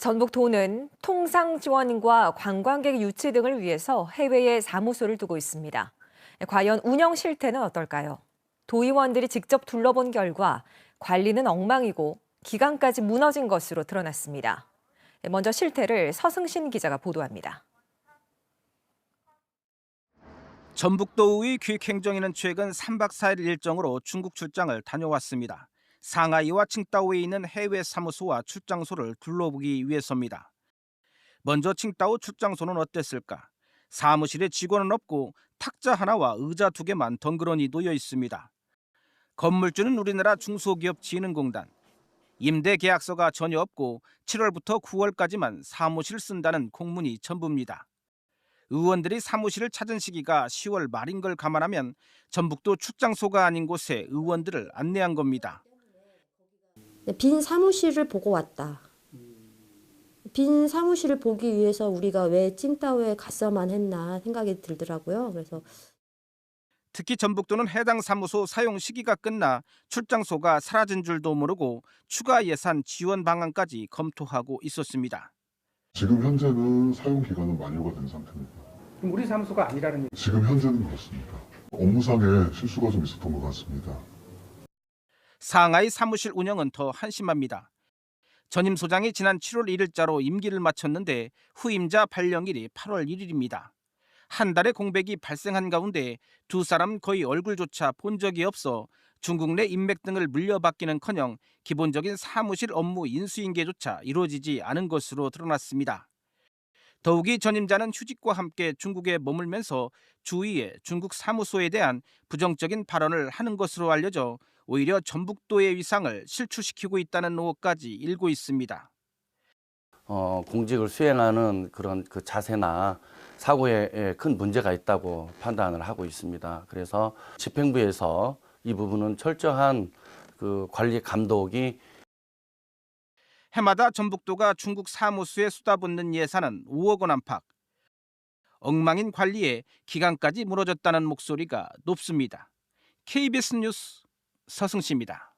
전북도는 통상 지원과 관광객 유치 등을 위해서 해외에 사무소를 두고 있습니다. 과연 운영 실태는 어떨까요? 도의원들이 직접 둘러본 결과 관리는 엉망이고 기간까지 무너진 것으로 드러났습니다. 먼저 실태를 서승신 기자가 보도합니다. 전북도의 기획행정위는 최근 3박 4일 일정으로 중국 출장을 다녀왔습니다. 상하이와 칭다오에 있는 해외 사무소와 출장소를 둘러보기 위해서입니다. 먼저 칭다오 출장소는 어땠을까? 사무실에 직원은 없고 탁자 하나와 의자 두 개만 덩그러니 놓여 있습니다. 건물주는 우리나라 중소기업 진흥공단. 임대 계약서가 전혀 없고 7월부터 9월까지만 사무실 쓴다는 공문이 전부입니다. 의원들이 사무실을 찾은 시기가 10월 말인 걸 감안하면 전북도 출장소가 아닌 곳에 의원들을 안내한 겁니다. 네, 빈 사무실을 보고 왔다. 빈 사무실을 보기 위해서 우리가 왜 칭따오에 갔어만 했나 생각이 들더라고요. 그래서 특히 전북도는 해당 사무소 사용 시기가 끝나 출장소가 사라진 줄도 모르고 추가 예산 지원 방안까지 검토하고 있었습니다. 지금 현재는 사용 기간은 만료가 된 상태입니다. 그럼 우리 사무소가 아니라는 얘기. 지금 현재는 그렇습니다. 업무상의 실수가 좀 있었던 것 같습니다. 상하이 사무실 운영은 더 한심합니다. 전임 소장이 지난 7월 1일자로 임기를 마쳤는데 후임자 발령일이 8월 1일입니다. 한 달의 공백이 발생한 가운데 두 사람 거의 얼굴조차 본 적이 없어 중국 내 인맥 등을 물려받기는커녕 기본적인 사무실 업무 인수인계조차 이루어지지 않은 것으로 드러났습니다. 더욱이 전임자는 휴직과 함께 중국에 머물면서 주위에 중국 사무소에 대한 부정적인 발언을 하는 것으로 알려져 오히려 전북도의 위상을 실추시키고 있다는 의혹까지 일고 있습니다. 어, 공직을 수행하는 그런 그 자세나 사고에 예, 큰 문제가 있다고 판단을 하고 있습니다. 그래서 집행부에서 이 부분은 철저한 그 관리 감독이 해마다 전북도가 중국 사무소에 쏟아붓는 예산은 5억 원 안팎. 엉망인 관리에 기간까지 무너졌다는 목소리가 높습니다. KBS 뉴스 서승 씨입니다.